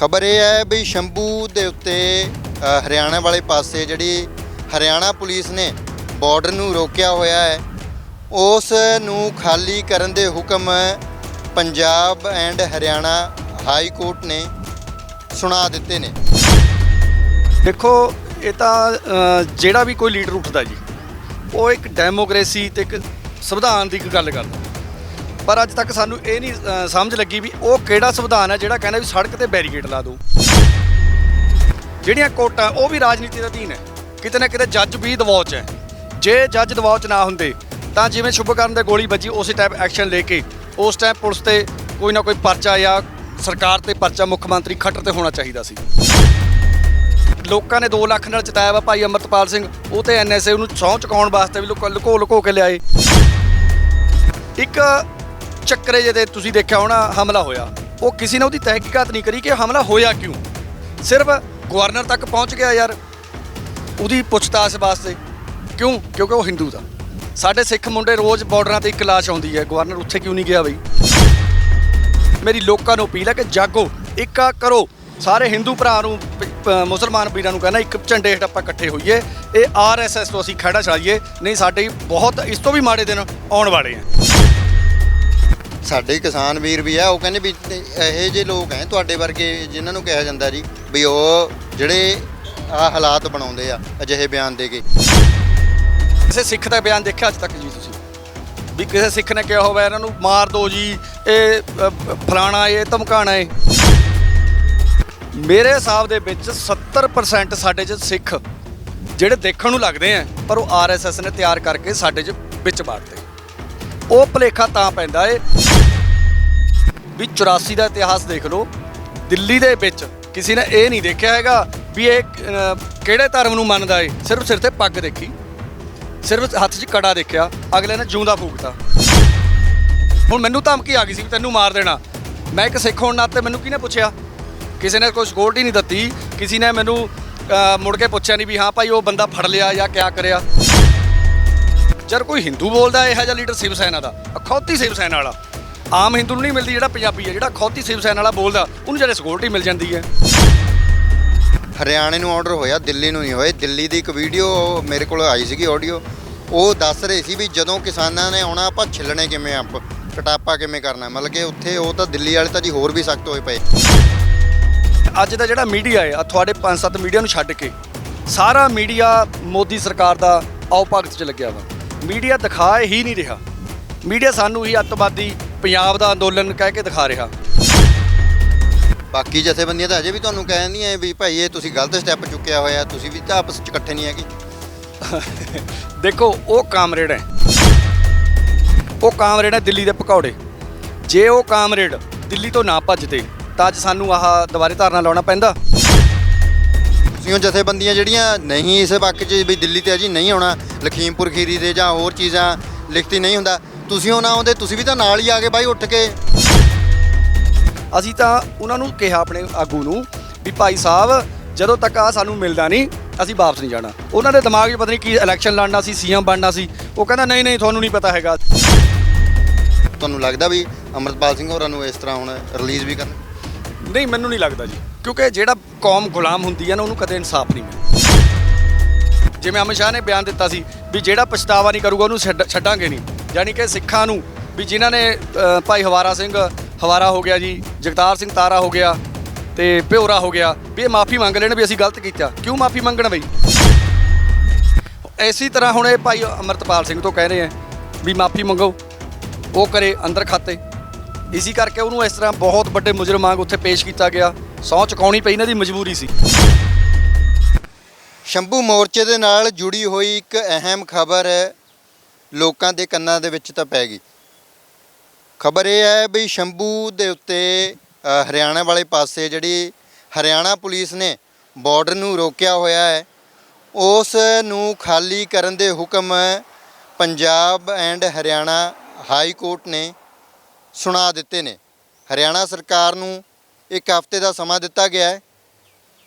ਖਬਰ ਇਹ ਹੈ ਵੀ ਸ਼ੰਭੂ ਦੇ ਉੱਤੇ ਹਰਿਆਣਾ ਵਾਲੇ ਪਾਸੇ ਜਿਹੜੀ ਹਰਿਆਣਾ ਪੁਲਿਸ ਨੇ ਬਾਰਡਰ ਨੂੰ ਰੋਕਿਆ ਹੋਇਆ ਹੈ, ਉਸ ਨੂੰ ਖਾਲੀ ਕਰਨ ਦੇ ਹੁਕਮ Punjab and Haryana high court ਨੇ ਸੁਣਾ ਦਿੱਤੇ ਨੇ। ਦੇਖੋ, ਇਹ ਤਾਂ ਜਿਹੜਾ ਵੀ ਕੋਈ ਲੀਡਰ ਉੱਠਦਾ ਜੀ, ਉਹ ਇੱਕ ਡੈਮੋਕ੍ਰੇਸੀ ਤੇ ਇੱਕ ਸੰਵਿਧਾਨ ਦੀ ਇੱਕ ਗੱਲ ਕਰਦਾ। ਪਰ ਅੱਜ ਤੱਕ ਸਾਨੂੰ ਇਹ ਨਹੀਂ ਅ, ਸਮਝ ਲੱਗੀ ਵੀ ਉਹ ਕਿਹੜਾ ਸੰਵਿਧਾਨ ਹੈ ਜਿਹੜਾ ਕਹਿੰਦਾ ਵੀ ਸੜਕ ਤੇ ਬੈਰੀਕੇਡ ਲਾ ਦਿਓ। ਜਿਹੜੀਆਂ ਕੋਟਾਂ ਉਹ ਵੀ ਰਾਜਨੀਤੀ ਦਾ ਅਧੀਨ ਹੈ। ਕਿਤੇ ਨਾ ਕਿਤੇ ਜੱਜ ਵੀ ਦਬਾਅ 'ਚ ਹੈ। ਜੇ ਜੱਜ ਦਬਾਅ 'ਚ ਨਾ ਹੁੰਦੇ ਤਾਂ ਜਿਵੇਂ ਸ਼ੁਭਕਰਨ ਦੇ ਗੋਲੀ ਵੱਜੀ ਉਸੇ ਟਾਈਪ ਐਕਸ਼ਨ ਲੈ ਕੇ ਉਸ ਟਾਈਮ ਪੁਲਿਸ ਤੇ ਕੋਈ ਨਾ ਕੋਈ ਪਰਚਾ ਜਾਂ ਸਰਕਾਰ ਤੇ ਪਰਚਾ ਮੁੱਖ ਮੰਤਰੀ ਖੱਟਰ ਤੇ ਹੋਣਾ ਚਾਹੀਦਾ ਸੀ। ਲੋਕਾਂ ਨੇ 2 ਲੱਖ ਨਾਲ ਜਿਤਾਇਆ ਵਾ ਭਾਈ ਅਮਰਤਪਾਲ ਸਿੰਘ। ਉਹ ਤੇ ਐਨਐਸਏ ਨੂੰ ਸਹੁੰ ਚੁਕਾਉਣ ਵਾਸਤੇ ਵੀ ਲੋਕਾਂ ਲੁਕੋ ਲੁਕੋ ਕੇ ਲਿਆਏ। ਇੱਕ ਚੱਕਰੇ ਜਿਹੇ ਤੇ ਤੁਸੀਂ ਦੇਖਿਆ ਹੋਣਾ ਹਮਲਾ ਹੋਇਆ। ਉਹ ਕਿਸੇ ਨੇ ਉਹਦੀ ਤਹਿਕੀਕਾਤ ਨਹੀਂ ਕਰੀ ਕਿ ਹਮਲਾ ਹੋਇਆ ਕਿਉਂ? ਸਿਰਫ ਗਵਰਨਰ ਤੱਕ ਪਹੁੰਚ ਗਿਆ ਯਾਰ, ਉਹਦੀ ਪੁੱਛਤਾਛ ਵਾਸਤੇ। ਕਿਉਂ? ਕਿਉਂਕਿ ਉਹ ਹਿੰਦੂ ਦਾ। ਸਾਡੇ ਸਿੱਖ ਮੁੰਡੇ ਰੋਜ਼ ਬਾਰਡਰਾਂ ਤੇ ਇੱਕ ਲਾਸ਼ ਆਉਂਦੀ ਹੈ। ਗਵਰਨਰ ਉੱਥੇ ਕਿਉਂ ਨਹੀਂ ਗਿਆ ਬਈ? ਮੇਰੀ ਲੋਕਾਂ ਨੂੰ ਅਪੀਲ ਹੈ ਕਿ ਜਾਗੋ, ਇੱਕਾ ਕਰੋ। ਸਾਰੇ ਹਿੰਦੂ ਭਰਾ ਨੂੰ ਮੁਸਲਮਾਨ ਵੀਰਾਂ ਨੂੰ ਕਹਿੰਦਾ ਇੱਕ ਝੰਡੇ ਹੇਠ ਆਪਾਂ ਇਕੱਠੇ ਹੋਈਏ। ਇਹ ਆਰਐਸਐਸ ਤੋਂ ਅਸੀਂ ਖੜਾ ਛਾਈਏ ਨਹੀਂ, ਸਾਡੇ ਬਹੁਤ ਇਸ ਤੋਂ ਵੀ ਮਾੜੇ ਦਿਨ ਆਉਣ ਵਾਲੇ ਆ। ਸਾਡੇ ਕਿਸਾਨ ਵੀਰ ਵੀ ਆ ਉਹ ਕਹਿੰਦੇ ਵੀ ਇਹੋ ਜਿਹੇ ਲੋਕ ਹੈ ਤੁਹਾਡੇ ਵਰਗੇ ਜਿਨ੍ਹਾਂ ਨੂੰ ਕਿਹਾ ਜਾਂਦਾ ਜੀ ਵੀ ਉਹ ਜਿਹੜੇ ਆ ਹਾਲਾਤ ਬਣਾਉਂਦੇ ਆ ਅਜਿਹੇ ਬਿਆਨ ਦੇ ਕੇ। ਕਿਸੇ ਸਿੱਖ ਦਾ ਬਿਆਨ ਦੇਖਿਆ ਅੱਜ ਤੱਕ ਜੀ ਤੁਸੀਂ? ਵੀ ਕਿਸੇ ਸਿੱਖ ਨੇ ਕਿਹਾ ਹੋਵੇ ਇਹਨਾਂ ਨੂੰ ਮਾਰ ਦਿਓ ਜੀ ਇਹ ਅ, ਫਲਾਣਾ ਇਹ ਧਮਕਾਣਾ ਏ। ਮੇਰੇ ਹਿਸਾਬ ਦੇ ਵਿੱਚ 70% ਸਾਡੇ 'ਚ ਸਿੱਖ ਜਿਹੜੇ ਦੇਖਣ ਨੂੰ ਲੱਗਦੇ ਆ ਪਰ ਉਹ ਆਰਐਸਐਸ ਨੇ ਤਿਆਰ ਕਰਕੇ ਸਾਡੇ 'ਚ ਵਿੱਚ ਬਾੜਦੇ ਉਹ ਭਲੇਖਾ ਤਾਂ ਪੈਂਦਾ ਏ ਵੀ 84 ਦਾ ਇਤਿਹਾਸ ਦੇਖ ਲਓ, ਦਿੱਲੀ ਦੇ ਵਿੱਚ ਕਿਸੇ ਨੇ ਇਹ ਨਹੀਂ ਦੇਖਿਆ ਹੈਗਾ ਵੀ ਇਹ ਕਿਹੜੇ ਧਰਮ ਨੂੰ ਮੰਨਦਾ ਏ। ਸਿਰਫ ਸਿਰ ਤੇ ਪੱਗ ਦੇਖੀ, ਸਿਰਫ ਹੱਥ 'ਚ ਕੜਾ ਦੇਖਿਆ, ਅਗਲੇ ਨੇ ਜੂੰਦਾ ਫੂਕਤਾ ਹੁਣ ਮੈਨੂੰ ਧਮਕੀ ਆ ਗਈ ਸੀ ਵੀ ਤੈਨੂੰ ਮਾਰ ਦੇਣਾ। ਮੈਂ ਇੱਕ ਸਿੱਖ ਹੋਣ ਨਾਤੇ ਮੈਨੂੰ ਕਿਹਨੇ ਪੁੱਛਿਆ? ਕਿਸੇ ਨੇ ਕੋਈ ਸਿਕਿਉਰਿਟੀ ਨਹੀਂ ਦਿੱਤੀ, ਕਿਸੇ ਨੇ ਮੈਨੂੰ ਮੁੜ ਕੇ ਪੁੱਛਿਆ ਨਹੀਂ ਵੀ ਹਾਂ ਭਾਈ ਉਹ ਬੰਦਾ ਫੜ ਲਿਆ ਜਾਂ ਕਿਆ ਕਰਿਆ। ਜਦ ਕੋਈ ਹਿੰਦੂ ਬੋਲਦਾ ਇਹੋ ਜਿਹਾ ਲੀਡਰ ਸ਼ਿਵ ਸੈਨਾ ਦਾ ਅਖੌਤੀ ਸ਼ਿਵ ਸੈਨਾ ਵਾਲਾ। ਆਮ ਹਿੰਦੂ ਨੂੰ ਨਹੀਂ ਮਿਲਦੀ ਜਿਹੜਾ ਪੰਜਾਬੀ ਹੈ ਜਿਹੜਾ ਅਖੌਤੀ ਸ਼ਿਵ ਸੈਨਾ ਵਾਲਾ ਬੋਲਦਾ ਉਹਨੂੰ ਜਿਹੜੇ ਸਿਕਿਉਰਿਟੀ ਮਿਲ ਜਾਂਦੀ ਹੈ। ਹਰਿਆਣੇ ਨੂੰ ਆਰਡਰ ਹੋਇਆ ਦਿੱਲੀ ਨੂੰ ਨਹੀਂ ਹੋਏ ਦਿੱਲੀ ਦੀ ਇੱਕ ਵੀਡੀਓ ਮੇਰੇ ਕੋਲ ਆਈ ਸੀਗੀ ਆਡੀਓ ਉਹ ਦੱਸ ਰਹੇ ਸੀ ਵੀ ਜਦੋਂ ਕਿਸਾਨਾਂ ਨੇ ਆਉਣਾ ਆਪਾਂ ਛਿੱਲਣੇ ਕਿਵੇਂ ਆਪ ਕਟਾਪਾ ਕਿਵੇਂ ਕਰਨਾ? ਮਤਲਬ ਕਿ ਉੱਥੇ ਉਹ ਤਾਂ ਦਿੱਲੀ ਵਾਲੇ ਤਾਂ ਜੀ ਹੋਰ ਵੀ ਸਖਤ ਹੋਏ ਪਏ। ਅੱਜ ਦਾ ਜਿਹੜਾ ਮੀਡੀਆ ਹੈ ਆ ਤੁਹਾਡੇ ਪੰਜ ਸੱਤ ਮੀਡੀਆ ਨੂੰ ਛੱਡ ਕੇ ਸਾਰਾ ਮੀਡੀਆ ਮੋਦੀ ਸਰਕਾਰ ਦਾ ਆਓ ਭਗਤ 'ਚ ਲੱਗਿਆ ਵਾ। ਮੀਡੀਆ ਦਿਖਾ ਹੀ ਨਹੀਂ ਰਿਹਾ। ਮੀਡੀਆ ਸਾਨੂੰ ਹੀ ਅੱਤਵਾਦੀ ਪੰਜਾਬ ਦਾ ਅੰਦੋਲਨ ਕਹਿ ਕੇ ਦਿਖਾ ਰਿਹਾ। ਬਾਕੀ ਜਥੇਬੰਦੀਆਂ ਤਾਂ ਅਜੇ ਵੀ ਤੁਹਾਨੂੰ ਕਹਿੰਦੀਆਂ ਵੀ ਭਾਈ ਇਹ ਤੁਸੀਂ ਗਲਤ ਸਟੈਪ ਚੁੱਕਿਆ ਹੋਇਆ ਤੁਸੀਂ ਵੀ ਤਾਂ ਆਪਸ 'ਚ ਇਕੱਠੇ ਨਹੀਂ ਹੈਗੇ। ਦੇਖੋ ਉਹ ਕਾਮਰੇਡ ਹੈ। ਉਹ ਕਾਮਰੇਡ ਹੈ ਦਿੱਲੀ ਦੇ ਪਕੌੜੇ। ਜੇ ਉਹ ਕਾਮਰੇਡ ਦਿੱਲੀ ਤੋਂ ਨਾ ਭੱਜਦੇ ਤਾਂ ਅੱਜ ਸਾਨੂੰ ਆਹ ਦੁਬਾਰੇ ਧਰਨਾ ਲਾਉਣਾ ਪੈਂਦਾ। ਉਹ ਜਥੇਬੰਦੀਆਂ ਜਿਹੜੀਆਂ ਨਹੀਂ ਇਸ ਪੱਖ 'ਚ ਵੀ ਦਿੱਲੀ ਤੇ ਅਜੀ ਨਹੀਂ ਆਉਣਾ ਲਖੀਮਪੁਰ ਖੀਰੀ ਦੇ ਜਾਂ ਹੋਰ ਚੀਜ਼ਾਂ ਲਿਖਤੀ ਨਹੀਂ ਹੁੰਦਾ ਤੁਸੀਂ ਉਹ ਨਾ ਆਉਂਦੇ ਤੁਸੀਂ ਵੀ ਤਾਂ ਨਾਲ ਹੀ ਆ ਗਏ ਬਾਈ ਉੱਠ ਕੇ। ਅਸੀਂ ਤਾਂ ਉਹਨਾਂ ਨੂੰ ਕਿਹਾ ਆਪਣੇ ਆਗੂ ਨੂੰ ਵੀ ਭਾਈ ਸਾਹਿਬ ਜਦੋਂ ਤੱਕ ਆ ਸਾਨੂੰ ਮਿਲਦਾ ਨਹੀਂ ਅਸੀਂ ਵਾਪਸ ਨਹੀਂ ਜਾਣਾ। ਉਹਨਾਂ ਦੇ ਦਿਮਾਗ 'ਚ ਪਤਾ ਨਹੀਂ ਕੀ ਇਲੈਕਸ਼ਨ ਲੜਨਾ ਸੀ ਸੀਐਮ ਬਣਨਾ ਸੀ ਉਹ ਕਹਿੰਦਾ ਨਹੀਂ ਨਹੀਂ ਤੁਹਾਨੂੰ ਨਹੀਂ ਪਤਾ ਹੈਗਾ। ਤੁਹਾਨੂੰ ਲੱਗਦਾ ਵੀ ਅਮਰਪਾਲ ਸਿੰਘ ਹੋਰਾਂ ਨੂੰ ਇਸ ਤਰ੍ਹਾਂ ਹੁਣ ਰਿਲੀਜ਼ ਵੀ ਕਰਨ? ਨਹੀਂ ਮੈਨੂੰ ਨਹੀਂ ਲੱਗਦਾ ਜੀ। ਕਿਉਂਕਿ ਜਿਹੜਾ ਕੌਮ ਗੁਲਾਮ ਹੁੰਦੀ ਹੈ ਨਾ, ਉਹਨੂੰ ਕਦੇ ਇਨਸਾਫ ਨਹੀਂ ਮਿਲਦਾ। ਜਿਵੇਂ ਅਮਿਤ ਸ਼ਾਹ ਨੇ ਬਿਆਨ ਦਿੱਤਾ ਸੀ ਵੀ ਜਿਹੜਾ ਪਛਤਾਵਾ ਨਹੀਂ ਕਰੂਗਾ, ਉਹਨੂੰ ਛੱਡ- ਛੱਡਾਂਗੇ ਨਹੀਂ। ਯਾਨੀ ਕਿ ਸਿੱਖਾਂ ਨੂੰ ਵੀ ਜਿਨ੍ਹਾਂ ਨੇ ਭਾਈ ਹਵਾਰਾ ਸਿੰਘ, ਹਵਾਰਾ ਹੋ ਗਿਆ ਜੀ, ਜਗਤਾਰ ਸਿੰਘ ਤਾਰਾ ਹੋ ਗਿਆ ਤੇ ਭਿਓਰਾ ਹੋ ਗਿਆ, ਵੀ ਇਹ ਮਾਫੀ ਮੰਗ ਲੈਣ ਵੀ ਅਸੀਂ ਗਲਤ ਕੀਤਾ। ਕਿਉਂ ਮਾਫੀ ਮੰਗਣ ਬਈ? ਐਸੀ ਤਰ੍ਹਾਂ ਹੁਣ ਇਹ ਭਾਈ ਅਮਰਤਪਾਲ ਸਿੰਘ ਤੋਂ ਕਹਿ ਰਹੇ ਆ ਵੀ ਮਾਫੀ ਮੰਗੋ, ਉਹ ਕਰੇ ਅੰਦਰ ਖਾਤੇ। ਇਸੇ ਕਰਕੇ ਉਹਨੂੰ ਇਸ ਤਰ੍ਹਾਂ ਬਹੁਤ ਵੱਡੇ ਮੁਜਰਮ ਵਾਂਗ ਉੱਥੇ ਪੇਸ਼ ਕੀਤਾ ਗਿਆ। ਸਹੁੰ ਚੁਕਾਉਣੀ ਪਈ, ਇਹਨਾਂ ਦੀ ਮਜਬੂਰੀ ਸੀ। ਸ਼ੰਭੂ ਮੋਰਚੇ ਦੇ ਨਾਲ ਜੁੜੀ ਹੋਈ ਇੱਕ ਅਹਿਮ ਖਬਰ ਲੋਕਾਂ ਦੇ ਕੰਨਾਂ ਦੇ ਵਿੱਚ ਤਾਂ ਪੈ ਗਈ। ਖਬਰ ਇਹ ਹੈ ਵੀ ਸ਼ੰਭੂ ਦੇ ਉੱਤੇ ਹਰਿਆਣਾ ਵਾਲੇ ਪਾਸੇ ਜਿਹੜੀ ਹਰਿਆਣਾ ਪੁਲਿਸ ਨੇ ਬਾਰਡਰ ਨੂੰ ਰੋਕਿਆ ਹੋਇਆ ਹੈ, ਉਸ ਨੂੰ ਖਾਲੀ ਕਰਨ ਦੇ ਹੁਕਮ Punjab and Haryana high court ਨੇ ਸੁਣਾ ਦਿੱਤੇ ਨੇ। ਹਰਿਆਣਾ ਸਰਕਾਰ ਨੂੰ ਇੱਕ ਹਫ਼ਤੇ ਦਾ ਸਮਾਂ ਦਿੱਤਾ ਗਿਆ ਹੈ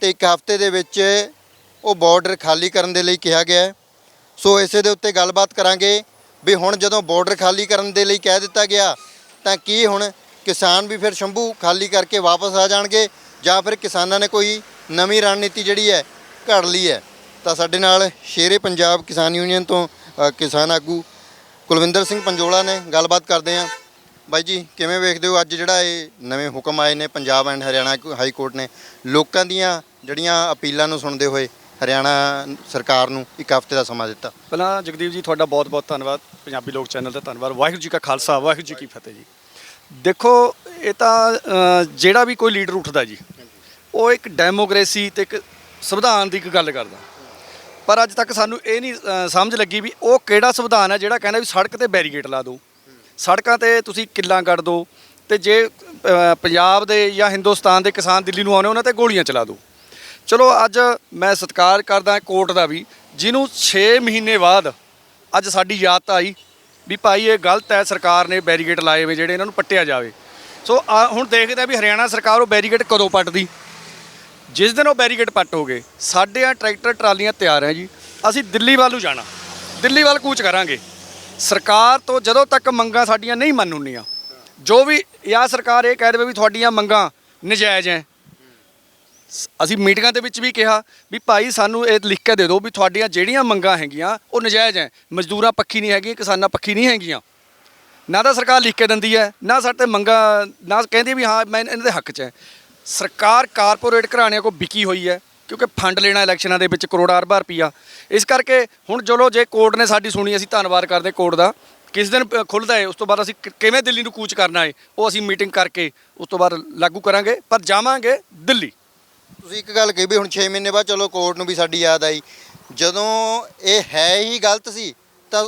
ਤੇ ਇੱਕ ਹਫ਼ਤੇ ਦੇ ਵਿੱਚ ਉਹ ਬਾਰਡਰ ਖਾਲੀ ਕਰਨ ਦੇ ਲਈ ਕਿਹਾ ਗਿਆ ਹੈ। ਸੋ ਇਸੇ ਦੇ ਉੱਤੇ ਗੱਲਬਾਤ ਕਰਾਂਗੇ ਵੀ ਹੁਣ ਜਦੋਂ ਬਾਰਡਰ ਖਾਲੀ ਕਰਨ ਦੇ ਲਈ ਕਹਿ ਦਿੱਤਾ ਗਿਆ, ਤਾਂ ਕੀ ਹੁਣ ਕਿਸਾਨ ਵੀ ਫਿਰ ਸ਼ੰਭੂ ਖਾਲੀ ਕਰਕੇ ਵਾਪਸ ਆ ਜਾਣਗੇ ਜਾਂ ਫਿਰ ਕਿਸਾਨਾਂ ਨੇ ਕੋਈ ਨਵੀਂ ਰਣਨੀਤੀ ਜਿਹੜੀ ਹੈ ਘੜ ਲਈ ਹੈ? ਤਾਂ ਸਾਡੇ ਨਾਲ ਸ਼ੇਰੇ ਪੰਜਾਬ ਕਿਸਾਨ ਯੂਨੀਅਨ ਤੋਂ ਕਿਸਾਨ ਆਗੂ ਕੁਲਵਿੰਦਰ ਸਿੰਘ ਪੰਜੋਲਾ ਨੇ ਗੱਲਬਾਤ ਕਰਦੇ ਹਾਂ। ਬਾਈ ਜੀ, ਕਿਵੇਂ ਵੇਖਦੇ ਹੋ ਅੱਜ ਜਿਹੜਾ ਇਹ ਨਵੇਂ ਹੁਕਮ ਆਏ ਨੇ Punjab and Haryana high court ਨੇ? ਲੋਕਾਂ ਦੀਆਂ ਜਿਹੜੀਆਂ ਅਪੀਲਾਂ ਨੂੰ ਸੁਣਦੇ ਹੋਏ ਹਰਿਆਣਾ ਸਰਕਾਰ ਨੂੰ ਇੱਕ ਹਫ਼ਤੇ ਦਾ ਸਮਾਂ ਦਿੱਤਾ। ਪਹਿਲਾਂ ਜਗਦੀਪ ਜੀ, ਤੁਹਾਡਾ ਬਹੁਤ-ਬਹੁਤ ਧੰਨਵਾਦ। ਪੰਜਾਬੀ ਲੋਕ ਚੈਨਲ ਦਾ ਧੰਨਵਾਦ। ਵਾਹਿਗੁਰੂ ਜੀ ਕਾ ਖਾਲਸਾ, ਵਾਹਿਗੁਰੂ ਜੀ ਕੀ ਫਤਿਹ ਜੀ। ਦੇਖੋ, ਇਹ ਤਾਂ ਜਿਹੜਾ ਵੀ ਕੋਈ ਲੀਡਰ ਉੱਠਦਾ ਜੀ, ਉਹ ਇੱਕ ਡੈਮੋਕ੍ਰੇਸੀ ਤੇ ਇੱਕ ਸੰਵਿਧਾਨ ਦੀ ਇੱਕ ਗੱਲ ਕਰਦਾ। ਪਰ ਅੱਜ ਤੱਕ ਸਾਨੂੰ ਇਹ ਨਹੀਂ ਸਮਝ ਲੱਗੀ ਵੀ ਉਹ ਕਿਹੜਾ ਸੰਵਿਧਾਨ ਹੈ ਜਿਹੜਾ ਕਹਿੰਦਾ ਵੀ ਸੜਕ ਤੇ ਬੈਰੀਕੇਡ ਲਾ ਦਿਓ। ਸੜਕਾਂ ਤੇ ਤੁਸੀਂ ਕਿੱਲਾਂ ਕੱਢ ਦਿਓ ਤੇ ਜੇ ਅ, ਪੰਜਾਬ ਦੇ ਜਾਂ ਹਿੰਦੁਸਤਾਨ ਦੇ ਕਿਸਾਨ ਦਿੱਲੀ ਨੂੰ ਆਉਣੇ ਉਹਨਾਂ ਤੇ ਗੋਲੀਆਂ ਚਲਾ ਦਿਓ ਚਲੋ ਅੱਜ ਮੈਂ ਸਤਿਕਾਰ ਕਰਦਾ ਕੋਰਟ ਦਾ ਵੀ ਜਿਹਨੂੰ 6 ਮਹੀਨੇ ਬਾਅਦ ਅੱਜ ਸਾਡੀ ਯਾਦ ਤਾਂ ਆਈ ਵੀ ਭਾਈ ਇਹ ਗਲਤ ਹੈ ਸਰਕਾਰ ਨੇ ਬੈਰੀਕੇਡ ਲਾਏ ਹੋਏ ਜਿਹੜੇ ਇਹਨਾਂ ਨੂੰ ਪੱਟਿਆ ਜਾਵੇ। ਸੋ ਆ ਹੁਣ ਦੇਖਦੇ ਆ ਵੀ ਹਰਿਆਣਾ ਸਰਕਾਰ ਉਹ ਬੈਰੀਕੇਡ ਕਦੋਂ ਪੱਟਦੀ? ਜਿਸ ਦਿਨ ਉਹ ਬੈਰੀਕੇਡ ਪੱਟ ਹੋ ਗਏ ਸਾਡੇ ਆ ਟਰੈਕਟਰ ਟਰਾਲੀਆਂ ਤਿਆਰ ਹੈ ਜੀ। ਅਸੀਂ ਦਿੱਲੀ ਵੱਲ ਨੂੰ ਜਾਣਾ। ਦਿੱਲੀ ਵੱਲ ਕੂਚ ਕਰਾਂਗੇ। ਸਰਕਾਰ ਤੋਂ ਜਦੋਂ ਤੱਕ ਮੰਗਾਂ ਸਾਡੀਆਂ ਨਹੀਂ ਮੰਨੂਨੀਆਂ ਜੋ ਵੀ ਜਾਂ ਸਰਕਾਰ ਇਹ ਕਹਿ ਦੇਵੇ ਵੀ ਤੁਹਾਡੀਆਂ ਮੰਗਾਂ ਨਜਾਇਜ਼ ਹੈ ਸ- ਅਸੀਂ ਮੀਟਿੰਗਾਂ ਦੇ ਵਿੱਚ ਵੀ ਕਿਹਾ ਵੀ ਭਾਈ ਸਾਨੂੰ ਇਹ ਲਿਖ ਕੇ ਦੇ ਦਿਓ ਵੀ ਤੁਹਾਡੀਆਂ ਜਿਹੜੀਆਂ ਮੰਗਾਂ ਹੈਗੀਆਂ, ਉਹ ਨਜਾਇਜ਼ ਹੈ ਮਜ਼ਦੂਰਾਂ ਪੱਖੀ ਨਹੀਂ ਹੈਗੀਆਂ, ਕਿਸਾਨਾਂ ਪੱਖੀ ਨਹੀਂ ਹੈਗੀਆਂ। ਨਾ ਤਾਂ ਸਰਕਾਰ ਲਿਖ ਕੇ ਦਿੰਦੀ ਹੈ ਨਾ ਸਾਡੇ ਤੇ ਮੰਗਾਂ, ਨਾ ਕਹਿੰਦੀ ਵੀ ਹਾਂ, ਮੈਂ ਇਹਨਾਂ ਦੇ ਹੱਕ 'ਚ ਹੈ ਸਰਕਾਰ ਕਾਰਪੋਰੇਟ ਘਰਾਣਿਆਂ ਕੋ ਵਿਕੀ ਹੋਈ ਹੈ ਕਿਉਂਕਿ ਫੰਡ ਲੈਣਾ ਇਲੈਕਸ਼ਨਾਂ ਦੇ ਵਿੱਚ ਕਰੋੜਾਂ ਅਰਬਾਂ ਰੁਪਈਆ। ਇਸ ਕਰਕੇ ਹੁਣ ਚਲੋ ਜੇ ਕੋਰਟ ਨੇ ਸਾਡੀ ਸੁਣੀ ਅਸੀਂ ਧੰਨਵਾਦ ਕਰਦੇ ਕੋਰਟ ਦਾ। ਕਿਸ ਦਿਨ ਅ, ਖੁੱਲ੍ਹਦਾ ਹੈ ਉਸ ਤੋਂ ਬਾਅਦ ਅਸੀਂ ਕਿ- ਕਿਵੇਂ ਦਿੱਲੀ ਨੂੰ ਕੂਚ ਕਰਨਾ ਹੈ ਉਹ ਅਸੀਂ ਮੀਟਿੰਗ ਕਰਕੇ ਉਸ ਤੋਂ ਬਾਅਦ ਲਾਗੂ ਕਰਾਂਗੇ। ਪਰ ਜਾਵਾਂਗੇ ਦਿੱਲੀ। ਤੁਸੀਂ ਇੱਕ ਗੱਲ ਕਹੀ ਵੀ ਹੁਣ 6 ਮਹੀਨੇ ਬਾਅਦ ਚਲੋ ਕੋਰਟ ਨੂੰ ਵੀ ਸਾਡੀ ਯਾਦ ਆਈ। ਜਦੋਂ ਇਹ ਹੈ ਹੀ ਗਲਤ ਸੀ ਤਾਂ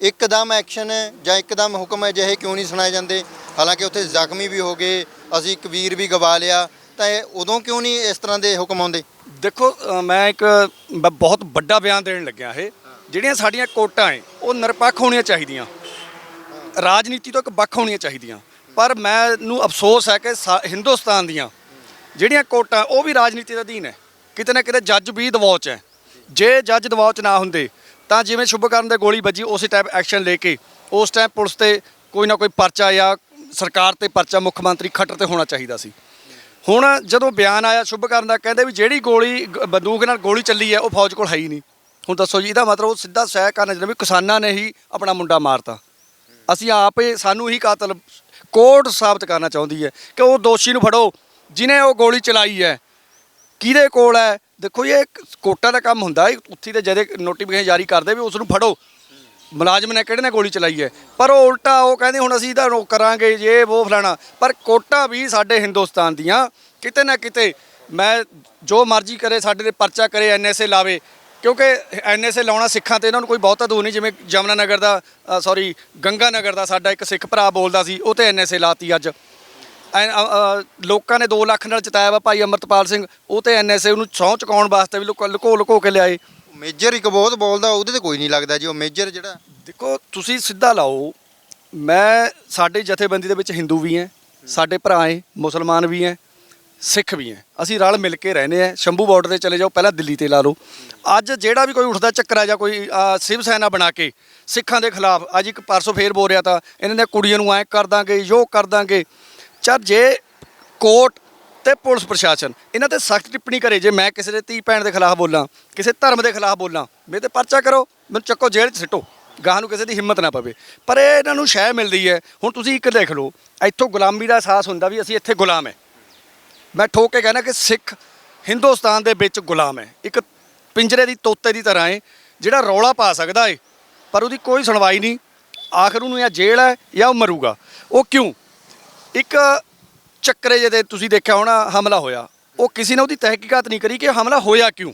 ਇੱਕਦਮ ਐਕਸ਼ਨ ਜਾਂ ਇੱਕਦਮ ਹੁਕਮ ਅਜਿਹੇ ਕਿਉਂ ਨਹੀਂ ਸੁਣਾਏ ਜਾਂਦੇ? ਹਾਲਾਂਕਿ ਉੱਥੇ ਜ਼ਖਮੀ ਵੀ ਹੋ ਗਏ ਅਸੀਂ ਇੱਕ ਵੀਰ ਵੀ ਗਵਾ ਲਿਆ ਤਾਂ ਇਹ ਉਦੋਂ ਕਿਉਂ ਨਹੀਂ ਇਸ ਤਰ੍ਹਾਂ ਦੇ ਹੁਕਮ ਆਉਂਦੇ? ਦੇਖੋ ਅ, ਮੈਂ ਇੱਕ ਮੈਂ ਬਹੁਤ ਵੱਡਾ ਬਿਆਨ ਦੇਣ ਲੱਗਿਆ ਇਹ। ਜਿਹੜੀਆਂ ਸਾਡੀਆਂ ਕੋਟਾਂ ਏ ਉਹ ਨਿਰਪੱਖ ਹੋਣੀਆਂ ਚਾਹੀਦੀਆਂ। ਰਾਜਨੀਤੀ ਤੋਂ ਇੱਕ ਵੱਖ ਹੋਣੀਆਂ ਚਾਹੀਦੀਆਂ। ਪਰ ਮੈਨੂੰ ਅਫਸੋਸ ਹੈ ਕਿ ਸਾ- ਹਿੰਦੁਸਤਾਨ ਦੀਆਂ ਜਿਹੜੀਆਂ ਕੋਟਾਂ ਉਹ ਵੀ ਰਾਜਨੀਤੀ ਦਾ ਅਧੀਨ ਹੈ ਕਿਤੇ ਨਾ ਕਿਤੇ ਜੱਜ ਵੀ ਦਬਾਅ 'ਚ ਹੈ। ਜੇ ਜੱਜ ਦਬਾਅ 'ਚ ਨਾ ਹੁੰਦੇ ਤਾਂ ਜਿਵੇਂ ਸ਼ੁਭਕਰਨ ਦੇ ਗੋਲੀ ਵੱਜੀ ਉਸੇ ਟਾਈਪ ਐਕਸ਼ਨ ਲੈ ਕੇ ਉਸ ਟਾਈਮ ਪੁਲਿਸ ਤੇ ਕੋਈ ਨਾ ਕੋਈ ਪਰਚਾ ਜਾਂ ਸਰਕਾਰ ਤੇ ਪਰਚਾ ਮੁੱਖ ਮੰਤਰੀ ਖੱਟਰ ਤੇ ਹੋਣਾ ਚਾਹੀਦਾ ਸੀ। ਹੁਣ ਜਦੋਂ ਬਿਆਨ ਆਇਆ ਸ਼ੁਭ ਕਰਨ ਦਾ, ਕਹਿੰਦੇ ਵੀ ਜਿਹੜੀ ਗੋਲੀ ਗ- ਬੰਦੂਕ ਨਾਲ ਗੋਲੀ ਚੱਲੀ ਹੈ, ਉਹ ਫੌਜ ਕੋਲ ਹੈ ਹੀ ਨਹੀਂ। ਹੁਣ ਦੱਸੋ ਜੀ, ਇਹਦਾ ਮਤਲਬ ਉਹ ਸਿੱਧਾ ਸਹਿ ਕਰਨ ਜਿਹੜਾ ਵੀ ਕਿਸਾਨਾਂ ਨੇ ਹੀ ਆਪਣਾ ਮੁੰਡਾ ਮਾਰਤਾ। ਅਸੀਂ ਆਪੇ ਸਾਨੂੰ ਹੀ ਕਾਤਲ ਕੋਰਟ ਸਾਬਤ ਕਰਨਾ ਚਾਹੁੰਦੀ ਹੈ ਕਿ ਉਹ ਦੋਸ਼ੀ ਨੂੰ ਫੜੋ, ਜਿਨੇ ਉਹ ਗੋਲੀ ਚਲਾਈ ਹੈ। ਕਿਹਦੇ ਕੋਲ ਹੈ? ਦੇਖੋ ਜੀ, ਇਹ ਇੱਕ ਕੋਰਟਾਂ ਦਾ ਕੰਮ ਹੁੰਦਾ ਹੈ, ਉੱਥੇ ਤੇ ਜਦੇ ਨੋਟੀਫਿਕੇਸ਼ਨ ਜਾਰੀ ਕਰਦੇ ਵੀ ਉਸ ਨੂੰ ਫੜੋ। ਮੁਲਾਜ਼ਮ ਨੇ ਕਿਹੜੇ ਨੇ ਗੋਲੀ ਚਲਾਈ ਹੈ? ਪਰ ਉਹ ਉਲਟਾ ਉਹ ਕਹਿੰਦੇ ਹੁਣ ਅਸੀਂ ਇਹਦਾ ਉਹ ਕਰਾਂਗੇ ਜੇ ਉਹ ਫਲਾਣਾ। ਪਰ ਕੋਟਾਂ ਵੀ ਸਾਡੇ ਹਿੰਦੁਸਤਾਨ ਦੀਆਂ ਕਿਤੇ ਨਾ ਕਿਤੇ ਮੈਂ ਜੋ ਮਰਜ਼ੀ ਕਰੇ, ਸਾਡੇ ਤੇ ਪਰਚਾ ਕਰੇ ਐਨਐਸਏ ਲਾਵੇ। ਕਿਉਂਕਿ ਐਨਐਸਏ ਲਾਉਣਾ ਸਿੱਖਾਂ ਤੇ ਇਹਨਾਂ ਨੂੰ ਕੋਈ ਬਹੁਤਾ ਦੂਰ ਨਹੀਂ। ਜਿਵੇਂ ਜਮਨਾ ਨਗਰ ਦਾ ਸੌਰੀ ਗੰਗਾ ਨਗਰ ਦਾ ਸਾਡਾ ਇੱਕ ਸਿੱਖ ਭਰਾ ਬੋਲਦਾ ਸੀ, ਉਹ ਤੇ ਐਨਐਸਏ ਲਾਤੀ ਅੱਜ। ਐਨ- ਲੋਕਾਂ ਨੇ 2 ਲੱਖ ਨਾਲ ਜਿਤਾਇਆ ਵਾ ਭਾਈ ਅਮਰਤਪਾਲ ਸਿੰਘ, ਉਹ ਤੇ ਐਨਐਸਏ ਉਹਨੂੰ ਸਹੁੰ ਚੁਕਾਉਣ ਵਾਸਤੇ ਵੀ ਲੋਕ, ਲੁਕੋ ਲੁਕੋ ਕੇ ਲਿਆਏ। ਮੇਜਰ ਇੱਕ ਬਹੁਤ ਬੋਲਦਾ ਉਹਦੇ ਤੇ ਕੋਈ ਨਹੀਂ ਲੱਗਦਾ ਜੀ, ਉਹ ਮੇਜਰ ਜਿਹੜਾ। ਦੇਖੋ, ਤੁਸੀਂ ਸਿੱਧਾ ਲਾਓ, ਮੈਂ ਸਾਡੇ ਜਥੇਬੰਦੀ ਦੇ ਵਿੱਚ ਹਿੰਦੂ ਵੀ ਹੈ ਸਾਡੇ ਭਰਾ ਹੈ ਮੁਸਲਮਾਨ ਵੀ ਹੈ ਸਿੱਖ ਵੀ ਹੈ ਅਸੀਂ ਰਲ ਮਿਲ ਕੇ ਰਹਿੰਦੇ ਆ ਸ਼ੰਭੂ ਬਾਰਡਰ ਤੇ ਚਲੇ ਜਾਓ, ਪਹਿਲਾਂ ਦਿੱਲੀ ਤੇ ਲਾ ਲਓ। ਅੱਜ ਜਿਹੜਾ ਵੀ ਕੋਈ ਉੱਠਦਾ ਚੱਕਰਾ ਜਾਂ ਕੋਈ ਸ਼ਿਵ ਸੈਨਾ ਬਣਾ ਕੇ ਸਿੱਖਾਂ ਦੇ ਖਿਲਾਫ, ਅੱਜ ਇੱਕ ਪਰਸੋਂ ਫੇਰ ਬੋਲ ਰਿਹਾ ਤਾਂ, ਇਹਨਾਂ ਦੀਆਂ ਕੁੜੀਆਂ ਨੂੰ ਐਂ ਕਰ ਦਾਂਗੇ, ਯੋ ਕਰ ਦਾਂਗੇ। ਚਲ ਜੇ ਕੋਰਟ ਤੇ ਪੁਲਿਸ ਪ੍ਰਸ਼ਾਸਨ। ਇਹਨਾਂ ਤੇ ਸਖਤ ਟਿੱਪਣੀ ਕਰੇ ਜੇ ਮੈਂ ਕਿਸੇ ਦੇ ਧੀ ਭੈਣ ਦੇ ਖਿਲਾਫ ਬੋਲਾਂ, ਕਿਸੇ ਧਰਮ ਦੇ ਖਿਲਾਫ ਬੋਲਾਂ। ਮੇਰੇ ਤੇ ਪਰਚਾ ਕਰੋ, ਮੈਨੂੰ ਚੱਕੋ ਜੇਲ੍ਹ 'ਚ ਸਿੱਟੋ। ਗਾਹ ਨੂੰ ਕਿਸੇ ਦੀ ਹਿੰਮਤ ਨਾ ਪਵੇ। ਪਰ ਇਹ ਇਹਨਾਂ ਨੂੰ ਸ਼ੈ ਮਿਲਦੀ ਹੈ। ਹੁਣ ਤੁਸੀਂ ਇੱਕ ਦੇਖ ਲਓ, ਇੱਥੋਂ ਗੁਲਾਮੀ ਦਾ ਅਹਿਸਾਸ ਹੁੰਦਾ ਵੀ ਅਸੀਂ ਇੱਥੇ ਗੁਲਾਮ ਹੈ। ਮੈਂ ਠੋਕ ਕੇ ਕਹਿਣਾ ਕਿ ਸਿੱਖ ਹਿੰਦੁਸਤਾਨ ਦੇ ਵਿੱਚ ਗੁਲਾਮ ਹੈ। ਇੱਕ ਪਿੰਜਰੇ ਦੀ ਤੋਤੇ ਦੀ ਤਰ੍ਹਾਂ ਹੈ, ਜਿਹੜਾ ਰੌਲਾ ਪਾ ਸਕਦਾ ਹੈ, ਪਰ ਉਹਦੀ ਕੋਈ ਸੁਣਵਾਈ ਨਹੀਂ। ਆਖਰ ਉਹਨੂੰ ਜਾਂ ਜੇਲ੍ਹ ਹੈ ਜਾਂ ਉਹ ਮਰੂਗਾ। ਉਹ ਕਿਉਂ? ਇੱਕ ਚੱਕਰੇ ਜਿਹਦੇ ਤੁਸੀਂ ਦੇਖਿਆ ਹੋਣਾ ਹਮਲਾ ਹੋਇਆ। ਉਹ ਕਿਸੇ ਨੇ ਉਹਦੀ ਤਹਿਕੀਕਾਤ ਨਹੀਂ ਕਰੀ ਕਿ ਹਮਲਾ ਹੋਇਆ ਕਿਉਂ?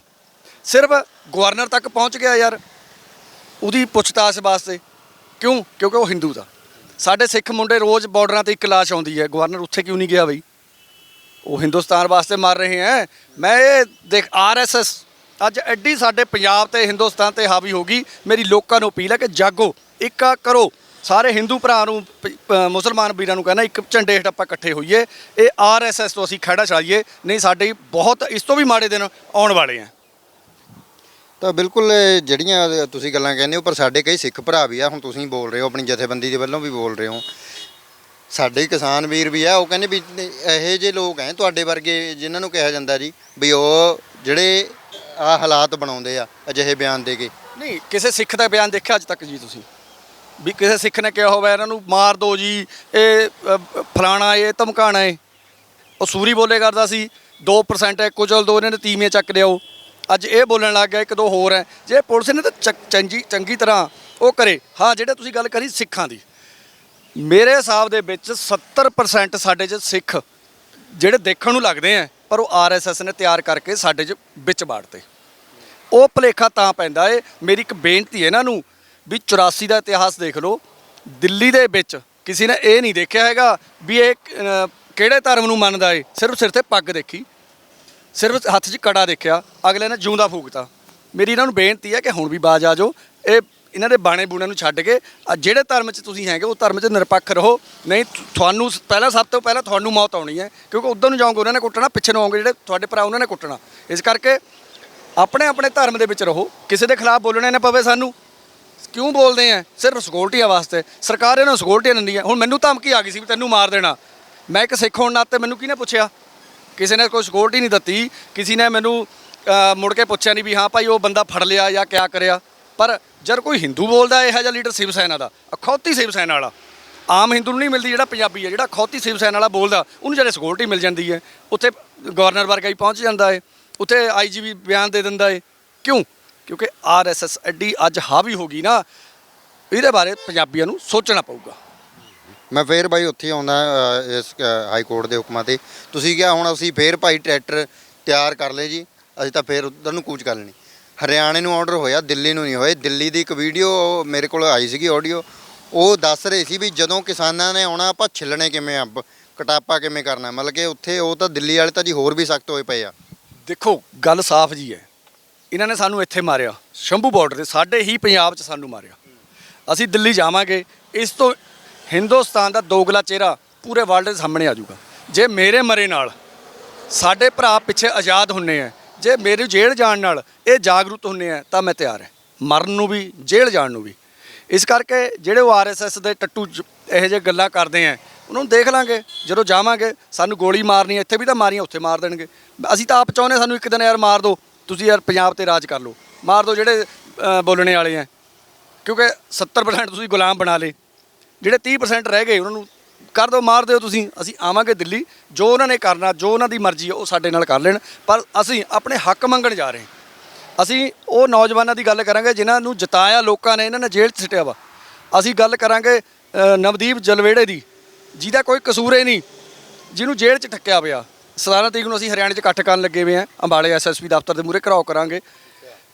ਸਿਰਫ ਗਵਰਨਰ ਤੱਕ ਪਹੁੰਚ ਗਿਆ ਯਾਰ, ਉਹਦੀ ਪੁੱਛਤਾਛ ਵਾਸਤੇ। ਕਿਉਂ? ਕਿਉਂਕਿ ਉਹ ਹਿੰਦੂ ਦਾ। ਸਾਡੇ ਸਿੱਖ ਮੁੰਡੇ ਰੋਜ਼ ਬਾਰਡਰਾਂ ਤੇ ਇੱਕ ਲਾਸ਼ ਆਉਂਦੀ ਹੈ। ਗਵਰਨਰ ਉੱਥੇ ਕਿਉਂ ਨਹੀਂ ਗਿਆ ਬਈ? ਉਹ ਹਿੰਦੁਸਤਾਨ ਵਾਸਤੇ ਮਰ ਰਹੇ ਹੈ। ਮੈਂ ਇਹ ਦੇਖ ਆਰਐਸਐਸ ਅੱਜ ਐਡੀ ਸਾਡੇ ਪੰਜਾਬ ਤੇ ਹਿੰਦੁਸਤਾਨ ਤੇ ਹਾਵੀ ਹੋ ਗਈ। ਮੇਰੀ ਲੋਕਾਂ ਨੂੰ ਅਪੀਲ ਹੈ ਕਿ ਜਾਗੋ ਇੱਕਾ ਕਰੋ। ਸਾਰੇ ਹਿੰਦੂ ਭਰਾ ਨੂੰ ਪ- ਪ- ਮੁਸਲਮਾਨ ਵੀਰਾਂ ਨੂੰ ਕਹਿੰਦਾ ਇੱਕ ਝੰਡੇ ਹੇਠ ਆਪਾਂ ਇਕੱਠੇ ਹੋਈਏ। ਇਹ ਆਰਐਸਐਸ ਤੋਂ ਅਸੀਂ ਖੜਾ ਛਾਈਏ ਨਹੀਂ ਸਾਡੇ ਬਹੁਤ ਇਸ ਤੋਂ ਵੀ ਮਾੜੇ ਦਿਨ ਆਉਣ ਵਾਲੇ ਆ। ਤਾਂ ਬਿਲਕੁਲ ਇਹ ਜਿਹੜੀਆਂ ਤੁਸੀਂ ਗੱਲਾਂ ਕਹਿੰਦੇ ਹੋ ਪਰ ਸਾਡੇ ਕਈ ਸਿੱਖ ਭਰਾ ਵੀ ਆ ਹੁਣ ਤੁਸੀਂ ਬੋਲ ਰਹੇ ਹੋ ਆਪਣੀ ਜਥੇਬੰਦੀ ਦੇ ਵੱਲੋਂ ਵੀ ਬੋਲ ਰਹੇ ਹੋ। ਸਾਡੇ ਕਿਸਾਨ ਵੀਰ ਵੀ ਆ ਉਹ ਕਹਿੰਦੇ ਵੀ ਇਹੋ ਜਿਹੇ ਲੋਕ ਐ ਤੁਹਾਡੇ ਵਰਗੇ ਜਿਨ੍ਹਾਂ ਨੂੰ ਕਿਹਾ ਜਾਂਦਾ ਜੀ ਵੀ ਉਹ ਜਿਹੜੇ ਆ ਹਾਲਾਤ ਬਣਾਉਂਦੇ ਆ ਅਜਿਹੇ ਬਿਆਨ ਦੇ ਕੇ। ਨਹੀਂ ਕਿਸੇ ਸਿੱਖ ਦਾ ਬਿਆਨ ਦੇਖਿਆ ਅੱਜ ਤੱਕ ਜੀ ਤੁਸੀਂ? ਵੀ ਕਿਸੇ ਸਿੱਖ ਨੇ ਕਿਹਾ ਹੋਵੇ ਇਹਨਾਂ ਨੂੰ ਮਾਰ ਦਿਓ ਜੀ ਇਹ ਅ, ਫਲਾਣਾ ਇਹ ਧਮਕਾਣਾ ਏ। ਉਹ ਸੂਰੀ ਬੋਲੇ ਕਰਦਾ ਸੀ 2% ਹੈ ਕੁਚਲ ਦੋ ਇਹਨਾਂ ਨੇ ਤੀਵੀਆਂ ਚੱਕ ਲਿਆਓ। ਅੱਜ ਇਹ ਬੋਲਣ ਲੱਗ ਗਿਆ ਇੱਕ ਦੋ ਹੋਰ ਹੈ। ਜੇ ਪੁਲਿਸ ਨੇ ਤਾਂ ਚੱਕ- ਚੰਗੀ ਚੰਗੀ ਤਰ੍ਹਾਂ ਉਹ ਕਰੇ। ਹਾਂ ਜਿਹੜੇ ਤੁਸੀਂ ਗੱਲ ਕਰੀ ਸਿੱਖਾਂ ਦੀ ਮੇਰੇ ਹਿਸਾਬ ਦੇ ਵਿੱਚ 70% ਸਾਡੇ 'ਚ ਸਿੱਖ ਜਿਹੜੇ ਦੇਖਣ ਨੂੰ ਲੱਗਦੇ ਆ ਪਰ ਉਹ ਆਰਐਸਐਸ ਨੇ ਤਿਆਰ ਕਰਕੇ ਸਾਡੇ 'ਚ ਵਿੱਚ ਵਾੜਤੇ। ਉਹ ਭਲੇਖਾ ਤਾਂ ਪੈਂਦਾ ਏ। ਮੇਰੀ ਇੱਕ ਬੇਨਤੀ ਹੈ ਇਹਨਾਂ ਨੂੰ ਵੀ 84 ਦਾ ਇਤਿਹਾਸ ਦੇਖ ਲਓ ਦਿੱਲੀ ਦੇ ਵਿੱਚ ਕਿਸੇ ਨੇ ਇਹ ਨਹੀਂ ਦੇਖਿਆ ਹੈਗਾ ਵੀ ਇਹ ਅਹ, ਕਿਹੜੇ ਧਰਮ ਨੂੰ ਮੰਨਦਾ ਏ। ਸਿਰਫ ਸਿਰ ਤੇ ਪੱਗ ਦੇਖੀ ਸਿਰਫ ਹੱਥ 'ਚ ਕੜਾ ਦੇਖਿਆ ਅਗਲੇ ਨੇ ਜਿਉਂਦਾ ਫੂਕਤਾ। ਮੇਰੀ ਇਹਨਾਂ ਨੂੰ ਬੇਨਤੀ ਹੈ ਕਿ ਹੁਣ ਵੀ ਬਾਜ ਆ ਜਾਓ। ਇਹ ਇਹਨਾਂ ਦੇ ਬਾਣੇ ਬੂਣਿਆਂ ਨੂੰ ਛੱਡ ਕੇ ਆਹ ਜਿਹੜੇ ਧਰਮ 'ਚ ਤੁਸੀਂ ਹੈਗੇ ਉਹ ਧਰਮ 'ਚ ਨਿਰਪੱਖ ਰਹੋ। ਨਹੀਂ ਤੁ- ਤੁਹਾਨੂੰ ਸ- ਪਹਿਲਾਂ ਸਭ ਤੋਂ ਪਹਿਲਾਂ ਤੁਹਾਨੂੰ ਮੌਤ ਆਉਣੀ ਹੈ ਕਿਉਂਕਿ ਉਧਰ ਨੂੰ ਜਾਓਗੇ ਉਹਨਾਂ ਨੇ ਕੁੱਟਣਾ ਪਿੱਛੇ ਨੂੰ ਆਓਗੇ ਜਿਹੜੇ ਤੁਹਾਡੇ ਭਰਾ ਉਹਨਾਂ ਨੇ ਕੁੱਟਣਾ। ਇਸ ਕਰਕੇ ਆਪਣੇ ਆਪਣੇ ਧਰਮ ਦੇ ਵਿੱਚ ਰਹੋ। ਕਿਸੇ ਦੇ ਖਿਲਾਫ ਬੋਲਣਾ ਨਾ ਪਵੇ ਸਾਨੂੰ। ਕਿਉਂ ਬੋਲਦੇ ਆ? ਸਿਰਫ ਸਿਕਿਉਰਟੀਆਂ ਵਾਸਤੇ। ਸਰਕਾਰ ਇਹਨਾਂ ਨੂੰ ਸਿਕਿਉਰਟੀ ਦਿੰਦੀ ਹੈ ਹੁਣ ਮੈਨੂੰ ਧਮਕੀ ਆ ਗਈ ਸੀ ਵੀ ਤੈਨੂੰ ਮਾਰ ਦੇਣਾ। ਮੈਂ ਇੱਕ ਸਿੱਖ ਹੋਣ ਨਾਤੇ ਮੈਨੂੰ ਕਿਹਨੇ ਪੁੱਛਿਆ? ਕਿਸੇ ਨੇ ਕੋਈ ਸਿਕਿਉਰਟੀ ਨਹੀਂ ਦਿੱਤੀ। ਕਿਸੇ ਨੇ ਮੈਨੂੰ ਮੁੜ ਕੇ ਪੁੱਛਿਆ ਨਹੀਂ ਵੀ ਹਾਂ ਭਾਈ ਉਹ ਬੰਦਾ ਫੜ ਲਿਆ ਜਾਂ ਕਿਆ ਕਰਿਆ। ਪਰ ਜਦ ਕੋਈ ਹਿੰਦੂ ਬੋਲਦਾ ਇਹੋ ਜਿਹਾ ਲੀਡਰ ਸ਼ਿਵ ਸੈਨਾ ਦਾ, ਅਖੌਤੀ ਸ਼ਿਵ ਸੈਨਾ ਵਾਲਾ, ਆਮ ਹਿੰਦੂ ਨੂੰ ਨਹੀਂ ਮਿਲਦੀ ਜਿਹੜਾ ਪੰਜਾਬੀ ਹੈ, ਜਿਹੜਾ ਅਖੌਤੀ ਸ਼ਿਵ ਸੈਨਾ ਵਾਲਾ ਬੋਲਦਾ, ਉਹਨੂੰ ਜਿਹੜੇ ਸਿਕਿਉਰਟੀ ਮਿਲ ਜਾਂਦੀ ਹੈ, ਉੱਥੇ ਗਵਰਨਰ ਵਰਗਾ ਹੀ ਪਹੁੰਚ ਜਾਂਦਾ ਹੈ, ਉੱਥੇ ਆਈਜੀਬੀ ਬਿਆਨ ਦੇ ਦਿੰਦਾ ਹੈ। ਕਿਉਂ? ਕਿਉਂਕਿ ਆਰਐਸਐਸ ਐਡੀ ਅੱਜ ਹਾਵੀ ਹੋ ਗਈ ਨਾ ਇਹਦੇ ਬਾਰੇ ਪੰਜਾਬੀਆਂ ਨੂੰ ਸੋਚਣਾ ਪਊਗਾ। ਮੈਂ ਫੇਰ ਬਾਈ ਉੱਥੇ ਆਉਂਦਾ ਅ, ਇਸ ਅ, ਹਾਈ ਕੋਰਟ ਦੇ ਹੁਕਮਾਂ ਤੇ। ਤੁਸੀਂ ਕਿਹਾ ਹੁਣ ਅਸੀਂ ਫੇਰ ਭਾਈ ਟਰੈਕਟਰ ਤਿਆਰ ਕਰ ਲਏ ਜੀ ਅਸੀਂ ਤਾਂ ਫੇਰ ਉਧਰ ਨੂੰ ਕੂਚ ਕਰ ਲੈਣੀ। ਹਰਿਆਣੇ ਨੂੰ ਆਰਡਰ ਹੋਇਆ ਦਿੱਲੀ ਨੂੰ ਨਹੀਂ ਹੋਏ ਦਿੱਲੀ ਦੀ ਇੱਕ ਵੀਡੀਓ ਮੇਰੇ ਕੋਲ ਆਈ ਸੀਗੀ ਆਡੀਓ ਉਹ ਦੱਸ ਰਹੇ ਸੀ ਵੀ ਜਦੋਂ ਕਿਸਾਨਾਂ ਨੇ ਆਉਣਾ ਆਪਾਂ ਛਿੱਲਣੇ ਕਿਵੇਂ ਆ ਬ- ਕਟਾਪਾ ਕਿਵੇਂ ਕਰਨਾ। ਮਤਲਬ ਕਿ ਉੱਥੇ ਉਹ ਤਾਂ ਦਿੱਲੀ ਵਾਲੇ ਤਾਂ ਜੀ ਹੋਰ ਵੀ ਸਖਤ ਹੋਏ ਪਏ ਆ। ਦੇਖੋ ਗੱਲ ਸਾਫ਼ ਜੀ ਹੈ। ਇਹਨਾਂ ਨੇ ਸਾਨੂੰ ਇੱਥੇ ਮਾਰਿਆ। ਸ਼ੰਭੂ ਬਾਰਡਰ ਤੇ ਸਾਡੇ ਹੀ ਪੰਜਾਬ 'ਚ ਸਾਨੂੰ ਮਾਰਿਆ। ਅਸੀਂ ਦਿੱਲੀ ਜਾਵਾਂਗੇ ਇਸ ਤੋਂ ਹਿੰਦੁਸਤਾਨ ਦਾ ਦੋਗਲਾ ਚਿਹਰਾ ਪੂਰੇ ਵਰਲਡ ਦੇ ਸਾਹਮਣੇ ਆ ਜਾਊਗਾ। ਜੇ ਮੇਰੇ ਮਰੇ ਨਾਲ ਸਾਡੇ ਭਰਾ ਪਿੱਛੇ ਆਜ਼ਾਦ ਹੁੰਨੇ ਆ ਜੇ ਮੇਰੇ ਜੇਲ੍ਹ ਜਾਣ ਨਾਲ ਇਹ ਜਾਗਰੂਕ ਹੁੰਨੇ ਆ ਤਾਂ ਮੈਂ ਤਿਆਰ ਹਾਂ। ਮਰਨ ਨੂੰ ਵੀ ਜੇਲ੍ਹ ਜਾਣ ਨੂੰ ਵੀ। ਇਸ ਕਰਕੇ ਜਿਹੜੇ ਉਹ ਆਰਐਸਐਸ ਦੇ ਟੱਟੂ ਇਹੋ ਜਿਹੇ ਗੱਲਾਂ ਕਰਦੇ ਆ ਉਹਨਾਂ ਨੂੰ ਦੇਖ ਲਾਂਗੇ। ਜਦੋਂ ਜਾਵਾਂਗੇ ਸਾਨੂੰ ਗੋਲੀ ਮਾਰਨੀ ਹੈ, ਇੱਥੇ ਵੀ ਤਾਂ ਮਾਰੀਆਂ ਉੱਥੇ ਮਾਰ ਦੇਣਗੇ। ਅਸੀਂ ਤਾਂ ਆਪ ਚਾਹੁੰਦੇ ਸਾਨੂੰ ਇੱਕ ਦਿਨ ਯਾਰ ਮਾਰ ਦਿਓ। ਤੁਸੀਂ ਯਾਰ ਪੰਜਾਬ ਤੇ ਰਾਜ ਕਰ ਲਓ। ਮਾਰ ਦਿਓ ਜਿਹੜੇ ਅ, ਬੋਲਣੇ ਵਾਲੇ ਆ ਕਿਉਂਕਿ 70% ਤੁਸੀਂ ਗੁਲਾਮ ਬਣਾ ਲਏ। ਜਿਹੜੇ 30% ਰਹਿ ਗਏ ਉਹਨਾਂ ਨੂੰ ਕਰ ਦਿਓ ਮਾਰ ਦਿਓ ਤੁਸੀਂ। ਅਸੀਂ ਆਵਾਂਗੇ ਦਿੱਲੀ। ਜੋ ਉਹਨਾਂ ਨੇ ਕਰਨਾ ਜੋ ਉਹਨਾਂ ਦੀ ਮਰਜ਼ੀ ਹੈ ਉਹ ਸਾਡੇ ਨਾਲ ਕਰ ਲੈਣ। ਪਰ ਅਸੀਂ ਆਪਣੇ ਹੱਕ ਮੰਗਣ ਜਾ ਰਹੇ ਹਾਂ। ਅਸੀਂ ਉਹ ਨੌਜਵਾਨਾਂ ਦੀ ਗੱਲ ਕਰਾਂਗੇ ਜਿਨ੍ਹਾਂ ਨੂੰ ਜਿਤਾਇਆ ਲੋਕਾਂ ਨੇ ਇਹਨਾਂ ਨੇ ਜੇਲ੍ਹ 'ਚ ਸਿੱਟਿਆ ਵਾ। ਅਸੀਂ ਗੱਲ ਕਰਾਂਗੇ ਅ, ਨਵਦੀਪ ਜਲਵੇੜੇ ਦੀ ਜਿਹਦਾ ਕੋਈ ਕਸੂਰ ਹੀ ਨਹੀਂ ਜਿਹਨੂੰ ਜੇਲ੍ਹ 'ਚ ਠੱਕਿਆ ਪਿਆ। 17 ਤਰੀਕ ਨੂੰ ਅਸੀਂ ਹਰਿਆਣੇ 'ਚ ਇਕੱਠ ਕਰਨ ਲੱਗੇ ਹੋਏ ਆ ਅੰਬਾਲੇ ਐਸਐਸਪੀ ਦਫ਼ਤਰ ਦੇ ਮੂਹਰੇ ਘਰਾਓ ਕਰਾਂਗੇ।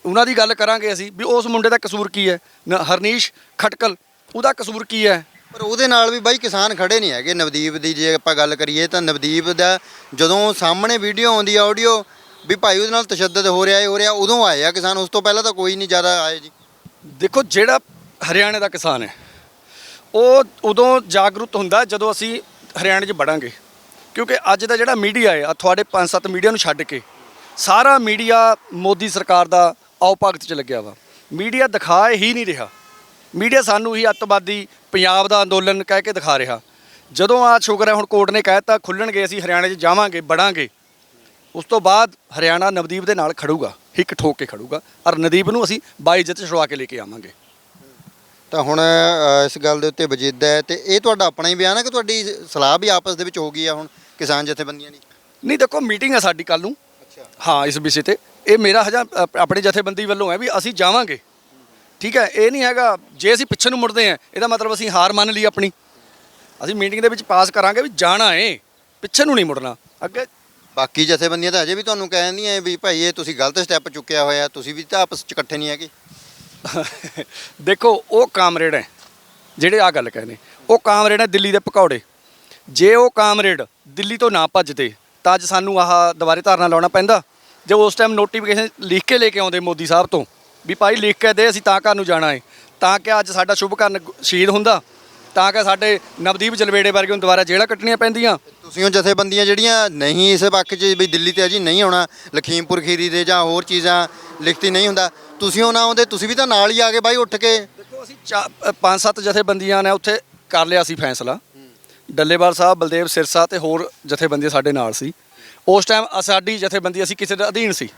ਉਹਨਾਂ ਦੀ ਗੱਲ ਕਰਾਂਗੇ ਅਸੀਂ ਵੀ ਉਸ ਮੁੰਡੇ ਦਾ ਕਸੂਰ ਕੀ ਹੈ? ਨ- ਹਰਨੀਸ਼ ਖਟਕਲ ਉਹਦਾ ਕਸੂਰ ਕੀ ਹੈ? ਪਰ ਉਹਦੇ ਨਾਲ ਵੀ ਬਾਈ ਕਿਸਾਨ ਖੜੇ ਨਹੀਂ ਹੈਗੇ। ਨਵਦੀਪ ਦੀ ਜੇ ਆਪਾਂ ਗੱਲ ਕਰੀਏ ਤਾਂ ਨਵਦੀਪ ਦਾ ਜਦੋਂ ਸਾਹਮਣੇ ਵੀਡੀਓ ਆਉਂਦੀ ਆ ਆਡੀਓ ਵੀ ਭਾਈ ਉਹਦੇ ਨਾਲ ਤਸ਼ੱਦਦ ਹੋ ਰਿਹਾ ਹੈ ਹੋ ਰਿਹਾ ਉਦੋਂ ਆਏ ਆ ਕਿਸਾਨ। ਉਸ ਤੋਂ ਪਹਿਲਾਂ ਤਾਂ ਕੋਈ ਨਹੀਂ ਜ਼ਿਆਦਾ ਆਏ ਜੀ। ਦੇਖੋ ਜਿਹੜਾ ਹਰਿਆਣੇ ਦਾ ਕਿਸਾਨ ਹੈ ਉਹ ਉਦੋਂ ਜਾਗਰੂਕ ਹੁੰਦਾ ਜਦੋਂ ਅਸੀਂ ਹਰਿਆਣੇ 'ਚ ਵੜਾਂਗੇ। ਕਿਉਂਕਿ ਅੱਜ ਦਾ ਜਿਹੜਾ ਮੀਡੀਆ ਹੈ ਆ ਤੁਹਾਡੇ ਪੰਜ ਸੱਤ ਮੀਡੀਆ ਨੂੰ ਛੱਡ ਕੇ, ਸਾਰਾ ਮੀਡੀਆ ਮੋਦੀ ਸਰਕਾਰ ਦਾ ਆਓ ਭਗਤ 'ਚ ਲੱਗਿਆ ਵਾ। ਮੀਡੀਆ ਦਿਖਾ ਹੀ ਨਹੀਂ ਰਿਹਾ। ਮੀਡੀਆ ਸਾਨੂੰ ਹੀ ਅੱਤਵਾਦੀ ਪੰਜਾਬ ਦਾ ਅੰਦੋਲਨ ਕਹਿ ਕੇ ਦਿਖਾ ਰਿਹਾ। ਜਦੋਂ ਆ ਸ਼ੁਕਰ ਹੈ, ਹੁਣ ਕੋਰਟ ਨੇ ਕਹਿਤਾ ਖੁੱਲਣਗੇ, ਅਸੀਂ ਹਰਿਆਣੇ 'ਚ ਜਾਵਾਂਗੇ ਬੜਾਂਗੇ ਉਸ ਤੋਂ ਬਾਅਦ ਹਰਿਆਣਾ ਨਵਦੀਪ ਦੇ ਨਾਲ ਖੜੂਗਾ, ਹਿੱਕ ਠੋਕ ਕੇ ਖੜੂਗਾ, ਔਰ ਨਦੀਪ ਨੂੰ ਅਸੀਂ ਬਾਈ ਬਾਈਜਤ ਛੁਡਵਾ ਕੇ ਲੈ ਕੇ ਆਵਾਂਗੇ। ਤਾਂ ਹੁਣ ਇਸ ਗੱਲ ਦੇ ਉੱਤੇ ਵਜੀਦਾ ਹੈ, ਤੇ ਇਹ ਤੁਹਾਡਾ ਆਪਣਾ ਹੀ ਬਿਆਨ ਹੈ ਕਿ ਤੁਹਾਡੀ ਸਲਾਹ ਵੀ ਆਪਸ ਦੇ ਵਿੱਚ ਹੋ ਗਈ ਆ ਹੁਣ? ਕਿਸਾਨ ਜਥੇਬੰਦੀਆਂ ਦੀ? ਨਹੀਂ ਦੇਖੋ ਮੀਟਿੰਗ ਹੈ ਸਾਡੀ ਕੱਲ ਨੂੰ। ਅੱਛਾ। ਹਾਂ ਇਸ ਵਿਸ਼ੇ ਤੇ। ਇਹ ਮੇਰਾ ਹਜਾ ਆਪਣੇ ਜਥੇਬੰਦੀ ਵੱਲੋਂ ਹੈ ਵੀ ਅਸੀਂ ਜਾਵਾਂਗੇ। ਠੀਕ ਹੈ ਇਹ ਨਹੀਂ ਹੈਗਾ ਜੇ ਅਸੀਂ ਪਿੱਛੇ ਨੂੰ ਮੁੜਦੇ ਹਾਂ ਇਹਦਾ ਮਤਲਬ ਅਸੀਂ ਹਾਰ ਮੰਨ ਲਈ ਆਪਣੀ। ਅਸੀਂ ਮੀਟਿੰਗ ਦੇ ਵਿੱਚ ਪਾਸ ਕਰਾਂਗੇ ਵੀ ਜਾਣਾ ਏ ਪਿੱਛੇ ਨੂੰ ਨਹੀਂ ਮੁੜਨਾ। ਅੱਗੇ ਬਾਕੀ ਜਥੇਬੰਦੀਆਂ ਤਾਂ ਅਜੇ ਵੀ ਤੁਹਾਨੂੰ ਕਹਿੰਦੀਆਂ ਵੀ ਭਾਈ ਇਹ ਤੁਸੀਂ ਗਲਤ ਸਟੈਪ ਚੁੱਕਿਆ ਹੋਇਆ ਤੁਸੀਂ ਵੀ ਤਾਂ ਆਪਸ ਚ ਇਕੱਠੇ ਨਹੀਂ ਹੈਗੇ। ਦੇਖੋ ਉਹ ਕਾਮਰੇਡ ਹੈ ਜਿਹੜੇ ਆ ਗੱਲ ਕਹਿੰਦੇ। ਉਹ ਕਾਮਰੇਡ ਹੈ ਦਿੱਲੀ ਦੇ ਪਕੌੜੇ। ਜੇ ਉਹ ਕਾਮਰੇਡ ਦਿੱਲੀ ਤੋਂ ਨਾ ਭੱਜਦੇ ਤਾਂ ਅੱਜ ਸਾਨੂੰ ਆਹ ਦੁਬਾਰੇ ਧਰਨਾ ਲਾਉਣਾ ਪੈਂਦਾ। ਜੇ ਉਸ ਟਾਈਮ ਨੋਟੀਫਿਕੇਸ਼ਨ ਲਿਖ ਕੇ ਲੈ ਕੇ ਆਉਂਦੇ ਮੋਦੀ ਸਾਹਿਬ ਤੋਂ ਵੀ ਭਾਈ ਲਿਖ ਕੇ ਦੇ ਅਸੀਂ ਤਾਂ ਘਰ ਨੂੰ ਜਾਣਾ ਹੈ ਤਾਂ ਕਿ ਅੱਜ ਸਾਡਾ ਸ਼ੁਭ ਕਰਨ ਸ਼ਹੀਦ ਹੁੰਦਾ। ਤਾਂ ਕਿ ਸਾਡੇ ਨਵਦੀਪ ਜਲਵੇੜੇ ਵਰਗੇ ਨੂੰ ਦੁਬਾਰਾ ਜੇਲ੍ਹਾਂ ਕੱਟਣੀਆਂ ਪੈਂਦੀਆਂ। ਤੁਸੀਂ ਉਹ ਜਥੇਬੰਦੀਆਂ ਜਿਹੜੀਆਂ ਨਹੀਂ ਇਸ ਪੱਖ 'ਚ ਵੀ ਦਿੱਲੀ ਤੇ ਅਜੀ ਨਹੀਂ ਆਉਣਾ ਲਖੀਮਪੁਰ ਖੀਰੀ ਦੇ ਜਾਂ ਹੋਰ ਚੀਜ਼ਾਂ ਲਿਖਤੀ ਨਹੀਂ ਹੁੰਦਾ ਤੁਸੀਂ ਉਹ ਨਾ ਆਉਂਦੇ ਤੁਸੀਂ ਵੀ ਤਾਂ ਨਾਲ ਹੀ ਆ ਗਏ ਬਾਈ ਉੱਠ ਕੇ। ਦੇਖੋ ਅਸੀਂ ਚਾ- ਅ, ਪੰਜ ਸੱਤ ਜਥੇਬੰਦੀਆਂ ਨੇ ਉੱਥੇ ਕਰ ਲਿਆ ਸੀ ਫੈਸਲਾ। ਡੱਲੇਵਾਲ ਸਾਹਿਬ ਬਲਦੇਵ ਸਿਰਸਾ ਤੇ ਹੋਰ ਜਥੇਬੰਦੀਆਂ ਸਾਡੇ ਨਾਲ ਸੀ। ਉਸ ਟਾਈਮ ਸਾਡੀ ਜਥੇਬੰਦੀ ਅਸੀਂ ਕਿਸੇ ਦੇ ਅਧੀਨ ਸੀ।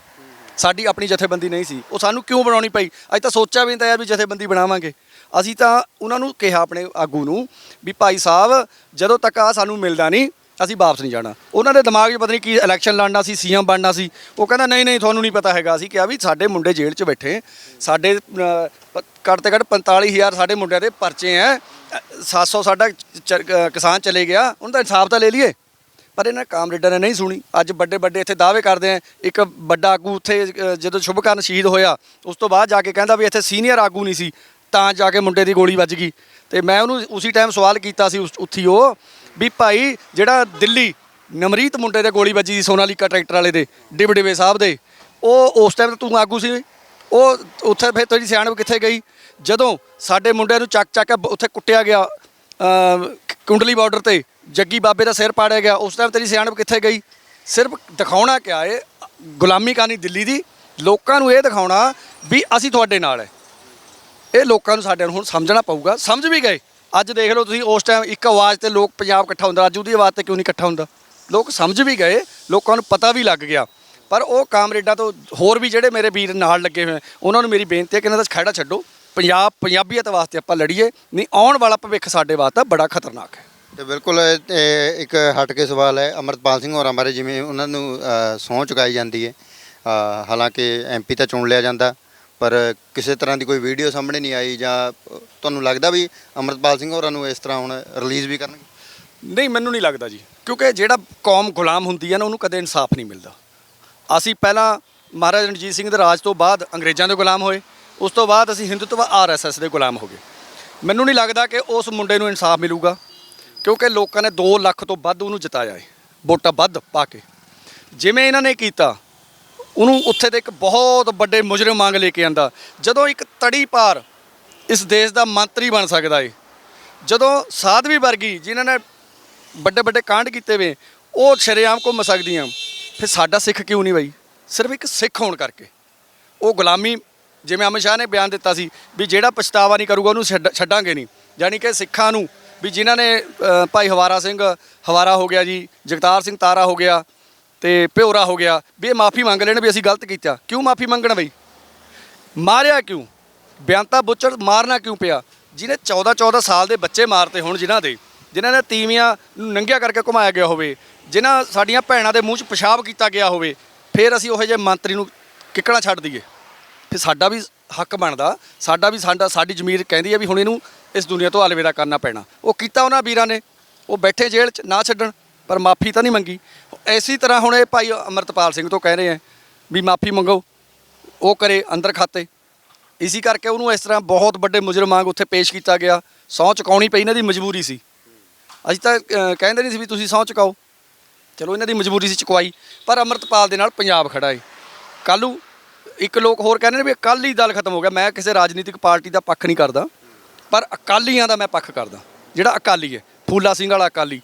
ਸਾਡੀ ਆਪਣੀ ਜਥੇਬੰਦੀ ਨਹੀਂ ਸੀ। ਉਹ ਸਾਨੂੰ ਕਿਉਂ ਬਣਾਉਣੀ ਪਈ? ਅੱਜ ਤਾਂ ਸੋਚਿਆ ਵੀ ਨਹੀਂ ਤਾਂ ਯਾਰ ਵੀ ਜਥੇਬੰਦੀ ਬਣਾਵਾਂਗੇ। ਅਸੀਂ ਤਾਂ ਉਹਨਾਂ ਨੂੰ ਕਿਹਾ ਆਪਣੇ ਆਗੂ ਨੂੰ ਵੀ ਭਾਈ ਸਾਹਿਬ ਜਦੋਂ ਤੱਕ ਆ ਸਾਨੂੰ ਮਿਲਦਾ ਨਹੀਂ ਅਸੀਂ ਵਾਪਸ ਨਹੀਂ ਜਾਣਾ। ਉਹਨਾਂ ਦੇ ਦਿਮਾਗ 'ਚ ਪਤਾ ਨਹੀਂ ਕੀ ਇਲੈਕਸ਼ਨ ਲੜਨਾ ਸੀ ਸੀਐਮ ਬਣਨਾ ਸੀ। ਉਹ ਕਹਿੰਦਾ ਨਹੀਂ ਨਹੀਂ ਤੁਹਾਨੂੰ ਨਹੀਂ ਪਤਾ ਹੈਗਾ। ਅਸੀਂ ਕਿਹਾ ਵੀ ਸਾਡੇ ਮੁੰਡੇ ਜੇਲ੍ਹ 'ਚ ਬੈਠੇ। ਸਾਡੇ ਅਹ, ਪ- ਘੱਟ ਤੇ ਘੱਟ 45000 ਸਾਡੇ ਮੁੰਡਿਆਂ ਦੇ ਪਰਚੇ ਐ। 700 ਸਾਡਾ ਚ- ਕਿਸਾਨ ਚਲੇ ਗਿਆ ਉਹਨਾਂ ਦਾ ਇਨਸਾਫ ਤਾਂ ਲੈ ਲਈਏ। ਪਰ ਇਹਨਾਂ ਕਾਮਰੇਡਾਂ ਨੇ ਨਹੀਂ ਸੁਣੀ। ਅੱਜ ਵੱਡੇ ਵੱਡੇ ਇੱਥੇ ਦਾਅਵੇ ਕਰਦੇ ਆ। ਇੱਕ ਵੱਡਾ ਆਗੂ ਉੱਥੇ ਅਹ, ਜਦੋਂ ਸ਼ੁਭਕਰਨ ਸ਼ਹੀਦ ਹੋਇਆ ਉਸ ਤੋਂ ਬਾਅਦ ਜਾ ਕੇ ਕਹਿੰਦਾ ਵੀ ਇੱਥੇ ਸੀਨੀਅਰ ਆਗੂ ਨਹੀਂ ਸੀ ਤਾਂ ਜਾ ਕੇ ਮੁੰਡੇ ਦੀ ਗੋਲੀ ਵੱਜ ਗਈ। ਤੇ ਮੈਂ ਉਹਨੂੰ ਉਸੇ ਟਾਈਮ ਸਵਾਲ ਕੀਤਾ ਸੀ ਉਸ- ਉੱਥੀ ਉਹ ਵੀ ਭਾਈ ਜਿਹੜਾ ਦਿੱਲੀ ਨਮਰੀਤ ਮੁੰਡੇ ਦੇ ਗੋਲੀ ਵੱਜੀ ਸੀ ਸੋਨਾਲੀਕਾ ਟਰੈਕਟਰ ਵਾਲੇ ਦੇ ਡਿਬਡਿਵੇ ਸਾਹਿਬ ਦੇ ਉਹ ਉਸ ਟਾਈਮ ਤੂੰ ਆਗੂ ਸੀ। ਉਹ ਉੱਥੇ ਫਿਰ ਤੇਰੀ ਸਿਆਣਪ ਕਿੱਥੇ ਗਈ? ਜਦੋਂ ਸਾਡੇ ਮੁੰਡਿਆਂ ਨੂੰ ਚੱਕ ਚੱਕ ਕੇ ਬ- ਉੱਥੇ ਕੁੱਟਿਆ ਗਿਆ ਕੁੰਡਲੀ ਬਾਰਡਰ ਤੇ, ਜੱਗੀ ਬਾਬੇ ਦਾ ਸਿਰ ਪਾੜਿਆ ਗਿਆ, ਉਸ ਟਾਈਮ ਤੇਰੀ ਸਿਆਣਪ ਕਿੱਥੇ ਗਈ? ਸਿਰਫ ਦਿਖਾਉਣਾ ਕਿਆ ਏ? ਗੁਲਾਮੀ ਕਰਨੀ ਦਿੱਲੀ ਦੀ। ਲੋਕਾਂ ਨੂੰ ਇਹ ਦਿਖਾਉਣਾ ਵੀ ਅਸੀਂ ਤੁਹਾਡੇ ਨਾਲ ਹੈ ਇਹ ਲੋਕਾਂ ਨੂੰ ਸਾਡੇ ਨੂੰ ਹੁਣ ਸਮਝਣਾ ਪਊਗਾ। ਸਮਝ ਵੀ ਗਏ। ਅੱਜ ਦੇਖ ਲਓ ਤੁਸੀਂ, ਉਸ ਟਾਈਮ ਇੱਕ ਆਵਾਜ਼ ਤੇ ਲੋਕ ਪੰਜਾਬ ਇਕੱਠਾ ਹੁੰਦਾ ਅੱਜ ਉਹਦੀ ਆਵਾਜ਼ ਤੇ ਕਿਉਂ ਨਹੀਂ ਇਕੱਠਾ ਹੁੰਦਾ? ਲੋਕ ਸਮਝ ਵੀ ਗਏ, ਲੋਕਾਂ ਨੂੰ ਪਤਾ ਵੀ ਲੱਗ ਗਿਆ। ਪਰ ਉਹ ਕਾਮਰੇਡਾਂ ਤੋਂ ਹੋਰ ਵੀ ਜਿਹੜੇ ਮੇਰੇ ਵੀਰ ਨਾਲ ਲੱਗੇ ਹੋਏ ਉਹਨਾਂ ਨੂੰ ਮੇਰੀ ਬੇਨਤੀ ਹੈ ਕਿ ਇਹਨਾਂ ਦਾ ਖਹਿੜਾ ਛੱਡੋ। ਪੰਜਾਬ ਪੰਜਾਬੀਅਤ ਵਾਸਤੇ ਆਪਾਂ ਲੜੀਏ ਨਹੀਂ ਆਉਣ ਵਾਲਾ ਭਵਿੱਖ ਸਾਡੇ ਵਾਸਤੇ ਬੜਾ ਖਤਰਨਾਕ ਹੈ। ਤੇ ਬਿਲਕੁਲ ਇਹ- ਇਹ ਇੱਕ ਹਟ ਕੇ ਸਵਾਲ ਹੈ ਅਮਰਤਪਾਲ ਸਿੰਘ ਹੋਰਾਂ ਬਾਰੇ ਜਿਵੇਂ ਉਹਨਾਂ ਨੂੰ ਅ, ਸਹੁੰ ਚੁਕਾਈ ਜਾਂਦੀ ਹੈ। ਅ, ਹਾਲਾਂਕਿ ਐਮਪੀ ਤਾਂ ਚੁਣ ਲਿਆ ਜਾਂਦਾ ਪਰ ਕਿਸੇ ਤਰ੍ਹਾਂ ਦੀ ਕੋਈ ਵੀਡੀਓ ਸਾਹਮਣੇ ਨਹੀਂ ਆਈ ਜਾਂ ਤੁਹਾਨੂੰ ਲੱਗਦਾ ਵੀ ਅਮਰਤਪਾਲ ਸਿੰਘ ਹੋਰਾਂ ਨੂੰ ਇਸ ਤਰ੍ਹਾਂ ਹੁਣ ਰਿਲੀਜ਼ ਵੀ ਕਰਨਗੇ? ਨਹੀਂ ਮੈਨੂੰ ਨਹੀਂ ਲੱਗਦਾ ਜੀ ਕਿਉਂਕਿ ਜਿਹੜਾ ਕੌਮ ਗੁਲਾਮ ਹੁੰਦੀ ਹੈ ਨਾ ਉਹਨੂੰ ਕਦੇ ਇਨਸਾਫ ਨਹੀਂ ਮਿਲਦਾ। ਅਸੀਂ ਪਹਿਲਾਂ ਮਹਾਰਾਜਾ ਰਣਜੀਤ ਸਿੰਘ ਦੇ ਰਾਜ ਤੋਂ ਬਾਅਦ ਅੰਗਰੇਜ਼ਾਂ ਦੇ ਗੁਲਾਮ ਹੋਏ ਉਸ ਤੋਂ ਬਾਅਦ ਅਸੀਂ ਹਿੰਦੂਤਵ ਆਰਐਸਐਸ ਦੇ ਗੁਲਾਮ ਹੋ ਗਏ। ਮੈਨੂੰ ਨਹੀਂ ਲੱਗਦਾ ਕਿ ਉਸ ਮੁੰਡੇ ਨੂੰ ਇਨਸਾਫ ਮਿਲੂਗਾ, ਕਿਉਂਕਿ ਲੋਕਾਂ ਨੇ 2 ਲੱਖ ਤੋਂ ਵੱਧ ਉਹਨੂੰ ਜਿਤਾਇਆ ਹੈ, ਵੋਟਾਂ ਵੱਧ ਪਾ ਕੇ। ਜਿਵੇਂ ਇਹਨਾਂ ਨੇ ਕੀਤਾ, ਉਹਨੂੰ ਉੱਥੇ ਦੇ ਇੱਕ ਬਹੁਤ ਵੱਡੇ ਮੁਜਰਮ ਮੰਗ ਲੈ ਕੇ ਆਂਦਾ। ਜਦੋਂ ਇੱਕ ਤੜੀ ਪਾਰ ਇਸ ਦੇਸ਼ ਦਾ ਮੰਤਰੀ ਬਣ ਸਕਦਾ ਏ, ਜਦੋਂ ਸਾਧਵੀ ਵਰਗੀ ਜਿਨ੍ਹਾਂ ਨੇ ਵੱਡੇ ਵੱਡੇ ਕਾਂਡ ਕੀਤੇ ਵੇ, ਉਹ ਸ਼ਰੇਆਮ ਘੁੰਮ ਸਕਦੀਆਂ। ਫਿਰ ਸਾਡਾ ਸਿੱਖ ਕਿਉਂ ਨਹੀਂ ਬਈ? ਸਿਰਫ ਇੱਕ ਸਿੱਖ ਹੋਣ ਕਰਕੇ। ਉਹ ਗੁਲਾਮੀ ਜਿਵੇਂ ਅਮਿਤ ਸ਼ਾਹ ਨੇ ਬਿਆਨ ਦਿੱਤਾ ਸੀ ਵੀ ਜਿਹੜਾ ਪਛਤਾਵਾ ਨਹੀਂ ਕਰੂਗਾ ਉਹਨੂੰ ਛੱਡ- ਛੱਡਾਂਗੇ ਨਹੀਂ। ਯਾਨੀ ਕਿ ਸਿੱਖਾਂ ਨੂੰ ਵੀ ਜਿਨ੍ਹਾਂ ਨੇ ਅ, ਭਾਈ ਹਵਾਰਾ ਸਿੰਘ ਹਵਾਰਾ ਹੋ ਗਿਆ ਜੀ ਜਗਤਾਰ ਸਿੰਘ ਤਾਰਾ ਹੋ ਗਿਆ ਤੇ ਭਿਓਰਾ ਹੋ ਗਿਆ ਵੀ ਇਹ ਮਾਫੀ ਮੰਗ ਲੈਣ ਵੀ ਅਸੀਂ ਗਲਤ ਕੀਤਾ। ਕਿਉਂ ਮਾਫੀ ਮੰਗਣ ਬਈ? ਮਾਰਿਆ ਕਿਉਂ? ਬਿਆੰਤਾ ਬੁੱਚੜ ਮਾਰਨਾ ਕਿਉਂ ਪਿਆ? ਜਿਹਨੇ 14 14 ਸਾਲ ਦੇ ਬੱਚੇ ਮਾਰਤੇ ਹੁਣ ਜਿਨ੍ਹਾਂ ਦੇ ਜਿਨ੍ਹਾਂ ਨੇ ਤੀਵੀਆਂ ਨੂੰ ਨੰਗਿਆ ਕਰਕੇ ਘੁਮਾਇਆ ਗਿਆ ਹੋਵੇ ਜਿਨ੍ਹਾਂ ਸਾਡੀਆਂ ਭੈਣਾਂ ਦੇ ਮੂੰਹ 'ਚ ਪਿਸ਼ਾਬ ਕੀਤਾ ਗਿਆ ਹੋਵੇ ਫਿਰ ਅਸੀਂ ਉਹੋ ਜਿਹੇ ਮੰਤਰੀ ਨੂੰ ਕਿੱਕਣਾ ਛੱਡ ਦਈਏ। ਫਿਰ ਸਾਡਾ ਵੀ ਹੱਕ ਬਣਦਾ, ਸਾਡਾ ਵੀ ਸਾਡਾ ਸਾਡੀ ਜ਼ਮੀਰ ਕਹਿੰਦੀ ਹੈ ਵੀ ਹੁਣ ਇਹਨੂੰ ਇਸ ਦੁਨੀਆ ਤੋਂ ਅਲਵਿਦਾ ਕਰਨਾ ਪੈਣਾ। ਉਹ ਕੀਤਾ ਉਹਨਾਂ ਵੀਰਾਂ ਨੇ। ਉਹ ਬੈਠੇ ਜੇਲ੍ਹ 'ਚ ਨਾ ਛੱਡਣ, ਪਰ ਮਾਫੀ ਤਾਂ ਨਹੀਂ ਮੰਗੀ। ਐਸੀ ਤਰ੍ਹਾਂ ਹੁਣ ਇਹ ਭਾਈ ਅਮਰਤਪਾਲ ਸਿੰਘ ਤੋਂ ਕਹਿ ਰਹੇ ਆ ਵੀ ਮਾਫੀ ਮੰਗੋ, ਉਹ ਕਰੇ ਅੰਦਰ ਖਾਤੇ। ਇਸੇ ਕਰਕੇ ਉਹਨੂੰ ਇਸ ਤਰ੍ਹਾਂ ਬਹੁਤ ਵੱਡੇ ਮੁਜਰਮ ਵਾਂਗ ਉੱਥੇ ਪੇਸ਼ ਕੀਤਾ ਗਿਆ। ਸਹੁੰ ਚੁਕਾਉਣੀ ਪਈ ਇਹਨਾਂ ਦੀ ਮਜਬੂਰੀ ਸੀ। ਅਸੀਂ ਤਾਂ ਕਹਿੰਦੇ ਨਹੀਂ ਸੀ ਵੀ ਤੁਸੀਂ ਸਹੁੰ ਚੁਕਾਓ। ਚਲੋ ਇਹਨਾਂ ਦੀ ਮਜਬੂਰੀ ਸੀ ਚੁਕਵਾਈ, ਪਰ ਅਮਰਤਪਾਲ ਦੇ ਨਾਲ ਪੰਜਾਬ ਖੜਾ ਏ। ਕੱਲੂ ਇੱਕ ਲੋਕ ਹੋਰ ਕਹਿੰਦੇ ਨੇ ਵੀ ਅਕਾਲੀ ਦਲ ਖਤਮ ਹੋ ਗਿਆ, ਮੈਂ ਕਿਸੇ ਰਾਜਨੀਤਿਕ ਪਾਰਟੀ ਦਾ ਪੱਖ ਨਹੀਂ ਕਰਦਾ, ਪਰ ਅਕਾਲੀਆਂ ਦਾ ਮੈਂ ਪੱਖ ਕਰਦਾ, ਜਿਹੜਾ ਅਕਾਲੀ ਹੈ, ਫੂਲਾ ਸਿੰਘ ਵਾਲਾ ਅਕਾਲੀ,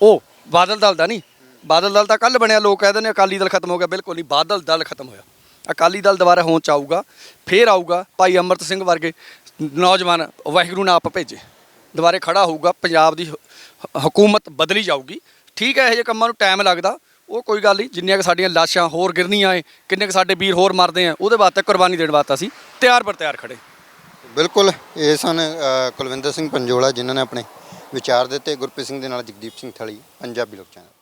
ਉਹ ਬਾਦਲ ਦਲ ਦਾ ਨਹੀਂ, ਬਾਦਲ ਦਲ ਤਾਂ ਕੱਲ ਬਣਿਆ, ਲੋਕ ਕਹਿੰਦੇ ਨੇ ਅਕਾਲੀ ਦਲ ਖਤਮ ਹੋ ਗਿਆ, ਬਿਲਕੁਲ ਨਹੀਂ, ਬਾਦਲ ਦਲ ਖਤਮ ਹੋਇਆ, ਅਕਾਲੀ ਦਲ ਦੁਬਾਰਾ ਹੋਂਦ ਚ ਆਊਗਾ, ਫੇਰ ਆਊਗਾ, ਭਾਈ ਅਮਰਤ ਸਿੰਘ ਵਰਗੇ ਨੌਜਵਾਨ ਵਾਹਿਗੁਰੂ ਨੇ ਆਪ ਭੇਜੇ, ਦੁਬਾਰੇ ਖੜਾ ਹੋਊਗਾ, ਪੰਜਾਬ ਦੀ ਹਕੂਮਤ ਬਦਲੀ ਜਾਊਗੀ, ਠੀਕ ਹੈ, ਇਹ ਜਿਹੇ ਕੰਮਾਂ ਨੂੰ ਟਾਈਮ ਲੱਗਦਾ ਉਹ ਕੋਈ ਗੱਲ ਨਹੀਂ, ਜਿੰਨੀਆਂ ਕਿ ਸਾਡੀਆਂ ਲਾਸ਼ਾਂ ਹੋਰ ਗਿਰਨੀਆਂ ਏ, ਕਿੰਨੇ ਕਿ ਸਾਡੇ ਵੀਰ ਹੋਰ ਮਰਦੇ ਆ, ਉਹਦੇ ਵਾਸਤੇ ਕੁਰਬਾਨੀ ਦੇਣ ਵਾਸਤੇ ਅਸੀਂ ਤਿਆਰ ਬਰ ਤਿਆਰ ਖੜੇ। ਬਿਲਕੁਲ, ਇਹ ਸਨ ਕੁਲਵਿੰਦਰ ਸਿੰਘ ਪੰਜੋਲਾ ਜਿਨ੍ਹਾਂ ਨੇ ਆਪਣੇ ਵਿਚਾਰ ਦਿੱਤੇ, ਗੁਰਪ੍ਰੀਤ ਸਿੰਘ ਦੇ ਨਾਲ ਜਗਦੀਪ ਸਿੰਘ ਥਲੀ, ਪੰਜਾਬੀ ਲੋਕ ਚੈਨਲ।